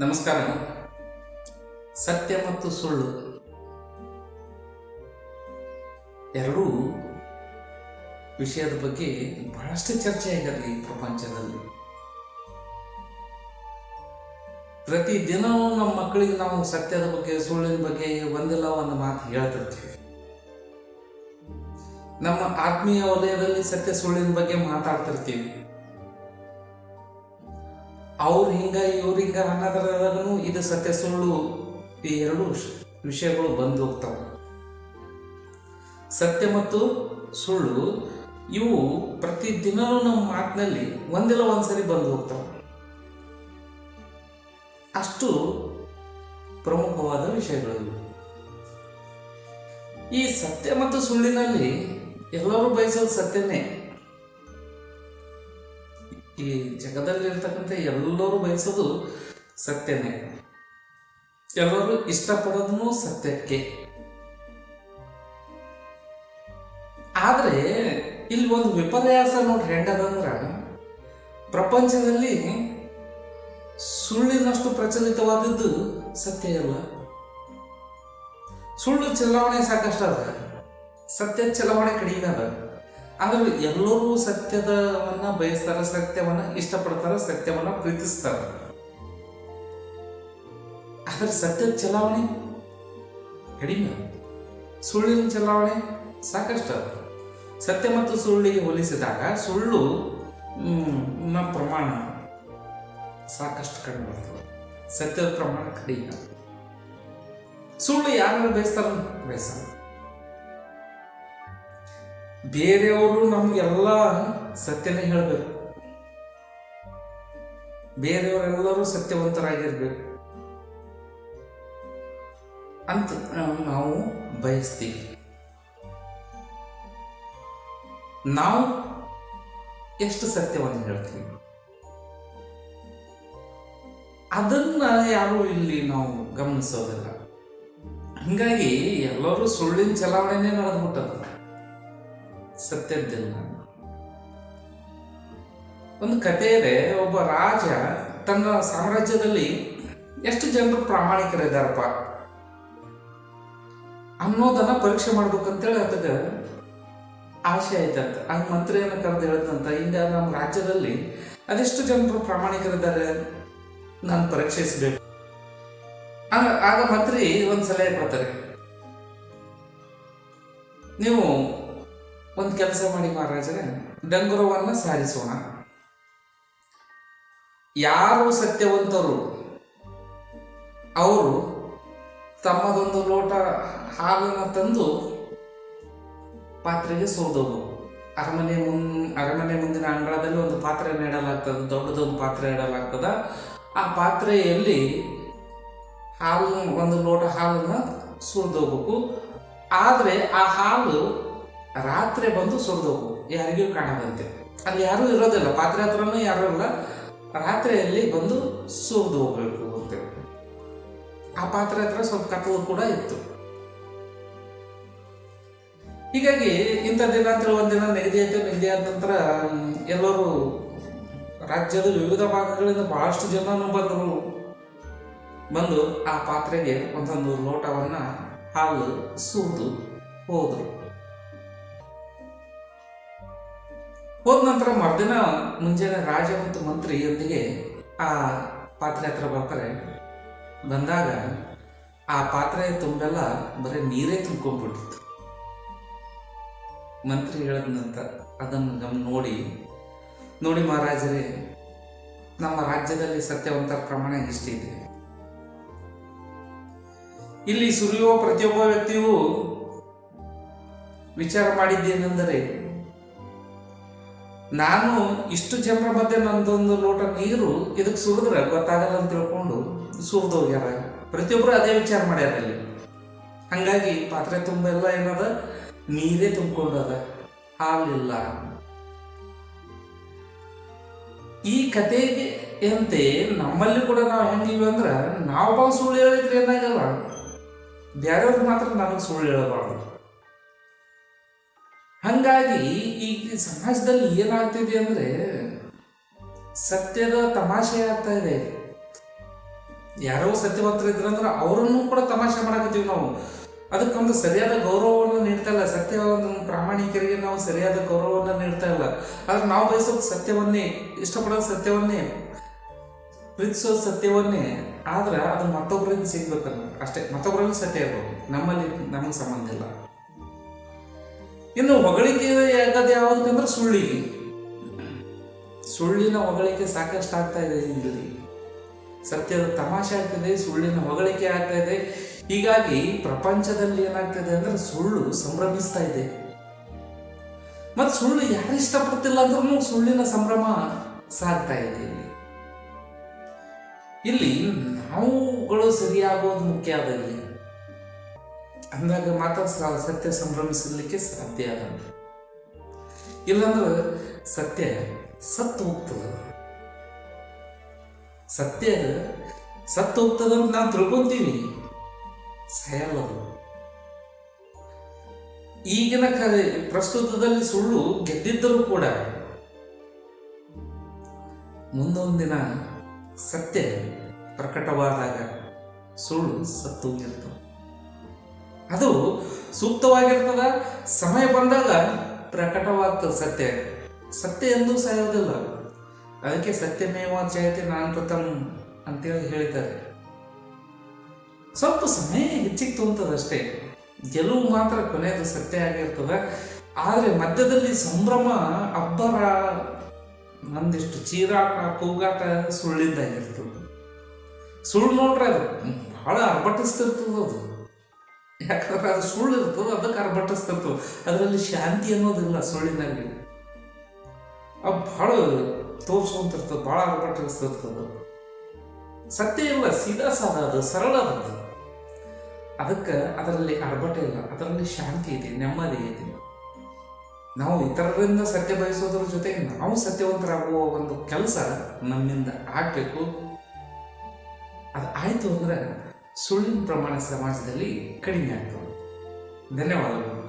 ನಮಸ್ಕಾರ. ಸತ್ಯ ಮತ್ತು ಸುಳ್ಳು. ಎರಡೂ ವಿಷಯದ ಬಗ್ಗೆ ಬಹಳಷ್ಟು ಚರ್ಚೆ ಆಗಿದೆ ಈ ಪ್ರಪಂಚದಲ್ಲಿ. ಪ್ರತಿ ದಿನವೂ ನಮ್ಮ ಮಕ್ಕಳಿಗೆ ನಾವು ಸತ್ಯದ ಬಗ್ಗೆ, ಸುಳ್ಳಿನ ಬಗ್ಗೆ ಒಂದಿಲ್ಲ, ಒಂದು ಮಾತು ಹೇಳ್ತಿರ್ತೀವಿ. ನಮ್ಮ ಆತ್ಮೀಯ ವಲಯದಲ್ಲಿ ಸತ್ಯ, ಸುಳ್ಳಿನ ಬಗ್ಗೆ ಮಾತಾಡ್ತಿರ್ತೀವಿ. ಅವ್ರು ಹಿಂಗ, ಇವ್ರು ಹಿಂಗ ಅನ್ನೋದ್ರೊಳಗೂ ಇದು ಸತ್ಯ ಸುಳ್ಳು. ಈ ಎರಡು ವಿಷಯಗಳು ಬಂದು ಹೋಗ್ತಾವ. ಸತ್ಯ ಮತ್ತು ಸುಳ್ಳು, ಇವು ಪ್ರತಿದಿನವೂ ನಮ್ಮ ಮಾತಿನಲ್ಲಿ ಒಂದಿಲ್ಲ ಒಂದ್ಸರಿ ಬಂದು ಹೋಗ್ತಾವ. ಅಷ್ಟು ಪ್ರಮುಖವಾದ ವಿಷಯಗಳು ಈ ಸತ್ಯ ಮತ್ತು ಸುಳ್ಳಿನಲ್ಲಿ ಎಲ್ಲರೂ ಬಯಸೋದು ಸತ್ಯನೇ. ಈ ಜಗದಲ್ಲಿರ್ತಕ್ಕಂಥ ಎಲ್ಲರೂ ಬಯಸೋದು ಸತ್ಯನೇ. ಎಲ್ಲರೂ ಇಷ್ಟಪಡೋದನ್ನು ಸತ್ಯಕ್ಕೆ. ಆದರೆ, ಇಲ್ಲಿ ಒಂದು ವಿಪರ್ಯಾಸ ನೋಡ್ರಿ ಹೆಂಗದಂದ್ರ, ಪ್ರಪಂಚದಲ್ಲಿ ಸುಳ್ಳಿನಷ್ಟು ಪ್ರಚಲಿತವಾದದ್ದು ಸತ್ಯ ಇಲ್ಲ ಸುಳ್ಳು ಚಲಾವಣೆ ಸಾಕಷ್ಟು ಅದ ಸತ್ಯ ಚಲಾವಣೆ ಕಡಿಮೆ ಅದ. ಆದ್ರೆ ಎಲ್ಲರೂ ಸತ್ಯದವನ್ನ ಬಯಸ್ತಾರ, ಸತ್ಯವನ್ನ ಇಷ್ಟಪಡ್ತಾರೆ, ಸತ್ಯವನ್ನ ಪ್ರೀತಿಸ್ತಾರೆ. ಆದ್ರೆ ಸತ್ಯದ ಚಲಾವಣೆ ಕಡಿಮೆ. ಸುಳ್ಳಿನ ಚಲಾವಣೆ ಸಾಕಷ್ಟು. ಸತ್ಯ ಮತ್ತು ಸುಳ್ಳಿಗೆ ಹೋಲಿಸಿದಾಗ ಸುಳ್ಳು ನ ಪ್ರಮಾಣ ಸಾಕಷ್ಟು ಕಡಿಮೆ ಬರ್ತದೆ. ಸತ್ಯದ ಪ್ರಮಾಣ ಕಡಿಮೆ. ಸುಳ್ಳು ಯಾರು ಬಯಸ್ತಾರ ಬಯಸಲ್ಲ ಬೇರೆಯವರು ನಮ್ಗೆಲ್ಲ ಸತ್ಯನೇ ಹೇಳಬೇಕು. ಬೇರೆಯವರೆಲ್ಲರೂ ಸತ್ಯವಂತರಾಗಿರ್ಬೇಕು. ಅಂತ ನಾವು ಬಯಸ್ತೀವಿ. ನಾವು ಎಷ್ಟು ಸತ್ಯವನ್ನು ಹೇಳ್ತೀವಿ? ಅದನ್ನ ಯಾರು ಇಲ್ಲಿ ನಾವು ಗಮನಿಸೋದಿಲ್ಲ. ಹಂಗಾಗಿ ಎಲ್ಲರೂ ಸುಳ್ಳಿನ ಚಲಾವಣೆನೇ ನಡೆದ್ಬಿಟ್ಟದ ಸತ್ಯದ್ದಿಲ್ಲ ಒಂದು ಕಥೆ ಇದೆ ಒಬ್ಬ ರಾಜ ತನ್ನ ಸಾಮ್ರಾಜ್ಯದಲ್ಲಿ ಎಷ್ಟು ಜನರು ಪ್ರಾಮಾಣಿಕರಿದ್ದಾರಪ್ಪ? ಅನ್ನೋದನ್ನ ಪರೀಕ್ಷೆ ಮಾಡ್ಬೇಕಂತೇಳಿ ಅದಕ್ಕ ಆಸೆ ಆಯ್ತಂತ ಆ ಮಂತ್ರಿಯನ್ನು ಕರೆದು ಹೇಳಿದಂತ ಈಗ ನಮ್ಮ ರಾಜ್ಯದಲ್ಲಿ ಅದೆಷ್ಟು ಜನರು ಪ್ರಾಮಾಣಿಕರಿದ್ದಾರೆ ನಾನು ಪರೀಕ್ಷಿಸಬೇಕು. ಆಗ ಮಂತ್ರಿ ಒಂದು ಸಲಹೆ ಕೊಡ್ತಾರೆ ನೀವು ಒಂದು ಕೆಲಸ ಮಾಡಿ ಮಹಾರಾಜರೇ, ಡಂಗುರವನ್ನು ಸಾರಿಸೋಣ. ಯಾರು ಸತ್ಯವಂತರು? ಅವರು ತಮ್ಮದೊಂದು ಲೋಟ ಹಾಲನ್ನು ತಂದು ಪಾತ್ರೆಗೆ ಸೋದವು. ಅರಮನೆ ಮುನ್, ಅರಮನೆ ಮುಂದಿನ ಅಂಗಳದಲ್ಲಿ ಒಂದು ಪಾತ್ರೆ ಇಡಲಾಗ್ತದೆ ದೊಡ್ಡದೊಂದು ಪಾತ್ರೆ ಇಡಲಾಗ್ತದ ಆ ಪಾತ್ರೆಯಲ್ಲಿ ಹಾಲು ಒಂದು ಲೋಟ ಹಾಲನ್ನು ಸುರಿದೋಗ್ಬೇಕು. ಆದರೆ ಆ ಹಾಲು ರಾತ್ರಿ ಬಂದು ಸುರಿದೋಗು. ಯಾರಿಗೂ ಕಾಣದಂತೆ. ಅಲ್ಲಿ ಯಾರೂ ಇರೋದಿಲ್ಲ. ಪಾತ್ರೆ ಹತ್ರನೂ ಯಾರೂ ಇಲ್ಲ. ರಾತ್ರಿಯಲ್ಲಿ ಬಂದು ಸುರಿದು ಹೋಗ್ಬೇಕು ಅಂತೇಳಿ ಆ ಪಾತ್ರೆ ಹತ್ರ ಸ್ವಲ್ಪ ಕತ್ತಲು ಕೂಡ ಇತ್ತು. ಹೀಗಾಗಿ ಇಂಥ ದಿನ ಅಂತ ಒಂದಿನ ನಿಗದಿ ಆಯ್ತು ನಿಗದಿ ಆದ ನಂತರ ಎಲ್ಲರೂ ರಾಜ್ಯದ ವಿವಿಧ ಭಾಗಗಳಿಂದ ಬಹಳಷ್ಟು ಜನನು ಬಂದರು. ಬಂದು ಆ ಪಾತ್ರೆಗೆ ಒಂದೊಂದು ಲೋಟವನ್ನು ಹಾಲು ಸುರಿದು ಹೋದ್ರು. ಹೋದ ನಂತರ ಮರ್ದಿನ ಮುಂಜಾನೆ ರಾಜ ಮತ್ತು ಮಂತ್ರಿಯೊಂದಿಗೆ ಆ ಪಾತ್ರೆ ಹತ್ರ ಬರ್ತಾರೆ. ಬಂದಾಗ ಆ ಪಾತ್ರೆ ತುಂಬೆಲ್ಲ ಬರೀ ನೀರೇ ತುಂಬ್ಕೊಂಡ್ಬಿಟ್ಟಿತ್ತು. ಮಂತ್ರಿ ನಂತರ ಅದನ್ನು ಗಮ್ ನೋಡಿ ನೋಡಿ ಮಹಾರಾಜರೇ, ನಮ್ಮ ರಾಜ್ಯದಲ್ಲಿ ಸತ್ಯವಂತ ಪ್ರಮಾಣ ಎಷ್ಟಿದೆ ಇಲ್ಲಿ ಸುರಿಯುವ ಪ್ರತಿಯೊಬ್ಬ ವ್ಯಕ್ತಿಯೂ ವಿಚಾರ ಮಾಡಿದ್ದೇನೆಂದರೆ ನಾನು ಇಷ್ಟು ಜನರ ಮಧ್ಯೆ ನಂದೊಂದು ಲೋಟ ನೀರು ಇದಕ್ಕೆ ಸುರಿದ್ರೆ ಗೊತ್ತಾಗಲ್ಲ ಅಂತ ತಿಳ್ಕೊಂಡು ಸುರಿದು ಹೋಗ್ಯಾರ. ಪ್ರತಿಯೊಬ್ಬರು ಅದೇ ವಿಚಾರ ಮಾಡ್ಯಾರ ಅಲ್ಲಿ. ಹಂಗಾಗಿ ಪಾತ್ರೆ ತುಂಬೆಲ್ಲ ಏನದ? ನೀರೇ ತುಂಬಿಕೊಂಡದ. ಹಾಲಿಲ್ಲ. ಈ ಕತೆಗೆ ಎಂತೆ ನಮ್ಮಲ್ಲಿ ಕೂಡ ನಾವು ಹೆಂಗಿವಿ ಅಂದ್ರೆ ನಾವು ಸುಳ್ಳು ಹೇಳಿದ್ರೆ ಏನಾಗಲ್ಲ. ಬೇರೆಯವ್ರಿಗೆ ಮಾತ್ರ ನನಗೆ ಸುಳ್ಳು ಹೇಳಬಾರ್ದು. ಹಂಗಾಗಿ ಈ ಸಮಾಜದಲ್ಲಿ ಏನಾಗ್ತಿದೆ ಅಂದ್ರೆ ಸತ್ಯದ ತಮಾಷೆ ಆಗ್ತಾ ಇದೆ. ಯಾರೋ ಸತ್ಯವಂತರು ಇದ್ರಂದ್ರೆ ಅವರನ್ನು ಕೂಡ ತಮಾಷೆ ಮಾಡಕತ್ತೀವಿ ನಾವು. ಅದಕ್ಕೊಂದು ಸರಿಯಾದ ಗೌರವವನ್ನು ನೀಡ್ತಾ ಇಲ್ಲ. ಸತ್ಯ ಪ್ರಾಮಾಣಿಕರಿಗೆ ನಾವು ಸರಿಯಾದ ಗೌರವವನ್ನು ನೀಡ್ತಾ ಇಲ್ಲ. ಆದ್ರೆ ನಾವು ಬಯಸೋದು ಸತ್ಯವನ್ನೇ ಇಷ್ಟಪಡೋ ಸತ್ಯವನ್ನೇ ಪ್ರೀತಿಸೋ ಸತ್ಯವನ್ನೇ. ಆದ್ರೆ ಅದು ಮತ್ತೊಬ್ಬರಿಂದ ಸಿಗ್ಬೇಕಲ್ಲ. ಅಷ್ಟೇ ಮತ್ತೊಬ್ಬರಲ್ಲಿ ಸತ್ಯ ಇರ್ಬೋದು. ನಮ್ಮಲ್ಲಿ ನಮಗೆ ಸಂಬಂಧ ಇಲ್ಲ. ಇನ್ನು ಹೊಗಳಿಕೆ ಆಗದೆ ಯಾವುದಕ್ಕಂದ್ರೆ ಸುಳ್ಳಿಗೆ. ಸುಳ್ಳಿನ ಹೊಗಳಿಕೆ ಸಾಕಷ್ಟು ಆಗ್ತಾ ಇದೆ ಇಲ್ಲಿ. ಸತ್ಯದ ತಮಾಷೆ ಆಗ್ತಿದೆ, ಸುಳ್ಳಿನ ಹೊಗಳಿಕೆ ಆಗ್ತಾ ಇದೆ. ಹೀಗಾಗಿ ಪ್ರಪಂಚದಲ್ಲಿ ಏನಾಗ್ತಿದೆ ಅಂದ್ರೆ ಸುಳ್ಳು ಸಂಭ್ರಮಿಸ್ತಾ ಇದೆ. ಮತ್ತು ಸುಳ್ಳು ಯಾರು ಇಷ್ಟಪಡ್ತಿಲ್ಲ ಅಂದ್ರೂ ಸುಳ್ಳಿನ ಸಂಭ್ರಮ ಸಾಗ್ತಾ ಇದೆ ಇಲ್ಲಿ. ಇಲ್ಲಿ ನಾವುಗಳು ಸರಿಯಾಗೋದು ಮುಖ್ಯ ಅದ ಇಲ್ಲಿ. ಅಂದಾಗ ಮಾತ್ರ ಸತ್ಯ ಸಂಭ್ರಮಿಸಲಿಕ್ಕೆ ಸಾಧ್ಯ ಅದ ಇಲ್ಲಾಂದ್ರೆ ಸತ್ಯ ಸತ್ತು ಹೋಗ್ತದ. ಸತ್ಯ ಸತ್ತು ಹೋಗ್ತದಂತ ನಾವು ತಿಳ್ಕೊಂತೀವಿ. ಸಾಯಲ್ಲ ಈಗಿನ ಪ್ರಸ್ತುತದಲ್ಲಿ ಸುಳ್ಳು ಗೆದ್ದಿದ್ದರೂ ಕೂಡ ಮುಂದೊಂದು ದಿನ ಸತ್ಯ ಪ್ರಕಟವಾದಾಗ ಸುಳ್ಳು ಸತ್ತು ಹೋಗಿರ್ತದೆ. ಅದು ಸೂಕ್ತವಾಗಿರ್ತದ, ಸಮಯ ಬಂದಾಗ ಪ್ರಕಟವಾಗ್ತದೆ ಸತ್ಯ. ಸತ್ಯ ಎಂದೂ ಸಾಯೋದಿಲ್ಲ ಅದಕ್ಕೆ ಸತ್ಯಮೇವ ಜಯತೆ ನಾನೃತಂ ಅಂತೇಳಿ ಹೇಳಿದ್ದಾರೆ. ಸ್ವಲ್ಪ ಸಮಯ ಹೆಚ್ಚಿಗೆ ತೊಗೊಂತದಷ್ಟೇ ಗೆಲುವು ಮಾತ್ರ ಕೊನೆಯದು ಸತ್ಯ ಆಗಿರ್ತದೆ. ಆದರೆ ಮಧ್ಯದಲ್ಲಿ ಸಂಭ್ರಮ, ಅಬ್ಬರ, ಒಂದಿಷ್ಟು ಚೀರಾಟ, ಕೂಗಾಟ ಸುಳ್ಳಿದ್ದಾಗಿರ್ತದೆ ಸುಳ್ಳು ನೋಡ್ರೆ ಅದು ಬಹಳ ಅರ್ಭಟಿಸ್ತಿರ್ತದೆ ಅದು. ಯಾಕಂದ್ರೆ ಅದು ಸುಳ್ಳು ಇರ್ತದೆ ಅದಕ್ಕೆ ಅರ್ಭಟಿಸ್ತಿರ್ತದೆ ಅದರಲ್ಲಿ ಶಾಂತಿ ಅನ್ನೋದಿಲ್ಲ ಸುಳ್ಳಿನಲ್ಲಿ. ಆ ಬಹಳ ತೋರ್ಸ್ಕೊಂತಿರ್ತದೆ, ಭಾಳ ಅರ್ಬಟ್ಟಿಸ್ತಿರ್ತದೆ ಸತ್ಯ ಇಲ್ಲ, ಸೀದಾ ಸಾಧ ಅದು, ಸರಳ ಅದು. ಅದಕ್ಕೆ ಅದರಲ್ಲಿ ಅರ್ಭಟ ಇಲ್ಲ, ಅದರಲ್ಲಿ ಶಾಂತಿ ಇದೆ, ನೆಮ್ಮದಿ ಇದೆ. ನಾವು ಇತರರಿಂದ ಸತ್ಯ ಬಯಸೋದ್ರ ಜೊತೆಗೆ ನಾವು ಸತ್ಯವಂತರಾಗುವ ಒಂದು ಕೆಲಸ ನಮ್ಮಿಂದ ಆಗಬೇಕು. ಅದು ಆಯಿತು ಅಂದ್ರೆ ಸುಳ್ಳಿನ ಪ್ರಮಾಣ ಸಮಾಜದಲ್ಲಿ ಕಡಿಮೆ ಆಗ್ತದೆ. ಧನ್ಯವಾದಗಳು.